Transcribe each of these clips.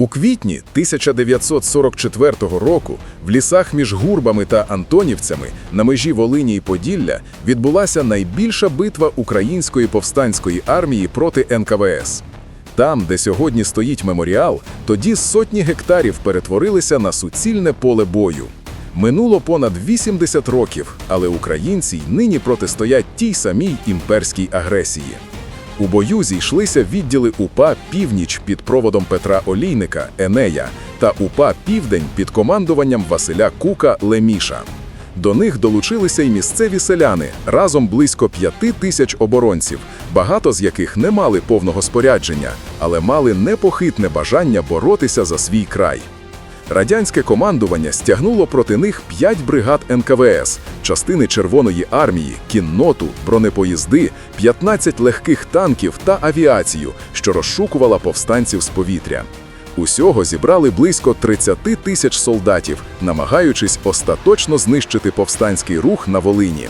У квітні 1944 року в лісах між Гурбами та Антонівцями на межі Волині і Поділля відбулася найбільша битва української повстанської армії проти НКВС. Там, де сьогодні стоїть меморіал, тоді сотні гектарів перетворилися на суцільне поле бою. Минуло понад 80 років, але українці й нині протистоять тій самій імперській агресії. У бою зійшлися відділи УПА Північ під проводом Петра Олійника Енея та УПА Південь під командуванням Василя Кука Леміша. До них долучилися й місцеві селяни, разом близько п'яти тисяч оборонців, багато з яких не мали повного спорядження, але мали непохитне бажання боротися за свій край. Радянське командування стягнуло проти них 5 бригад НКВС, частини Червоної армії, кінноту, бронепоїзди, 15 легких танків та авіацію, що розшукувала повстанців з повітря. Усього зібрали близько 30 тисяч солдатів, намагаючись остаточно знищити повстанський рух на Волині.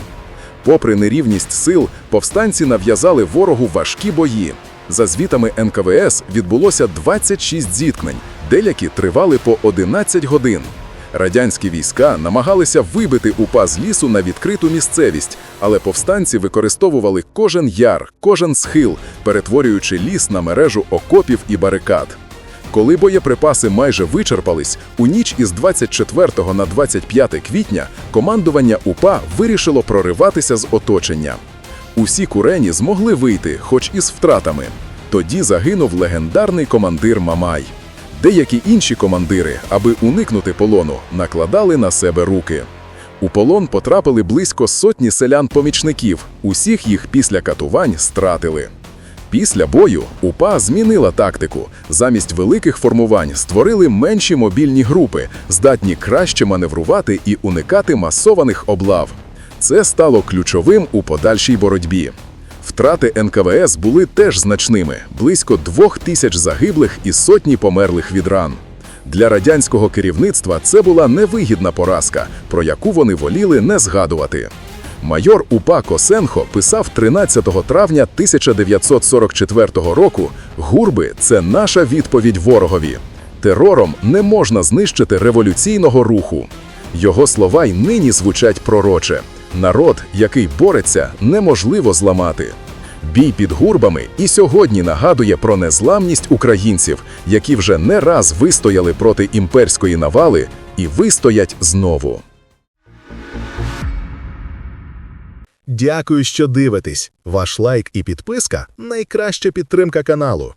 Попри нерівність сил, повстанці нав'язали ворогу важкі бої. За звітами НКВС відбулося 26 зіткнень, деякі тривали по 11 годин. Радянські війська намагалися вибити УПА з лісу на відкриту місцевість, але повстанці використовували кожен яр, кожен схил, перетворюючи ліс на мережу окопів і барикад. Коли боєприпаси майже вичерпались, у ніч із 24 на 25 квітня командування УПА вирішило прориватися з оточення. Усі курені змогли вийти, хоч і з втратами. Тоді загинув легендарний командир Мамай. Деякі інші командири, аби уникнути полону, накладали на себе руки. У полон потрапили близько сотні селян-помічників, усіх їх після катувань стратили. Після бою УПА змінила тактику. Замість великих формувань створили менші мобільні групи, здатні краще маневрувати і уникати масованих облав. Це стало ключовим у подальшій боротьбі. Втрати НКВС були теж значними – близько двох тисяч загиблих і сотні померлих від ран. Для радянського керівництва це була невигідна поразка, про яку вони воліли не згадувати. Майор УПА Косенхо писав 13 травня 1944 року «Гурби – це наша відповідь ворогові. Терором не можна знищити революційного руху». Його слова й нині звучать пророче. Народ, який бореться, неможливо зламати. Бій під гурбами і сьогодні нагадує про незламність українців, які вже не раз вистояли проти імперської навали і вистоять знову. Дякую, що дивитесь. Ваш лайк і підписка найкраща підтримка каналу.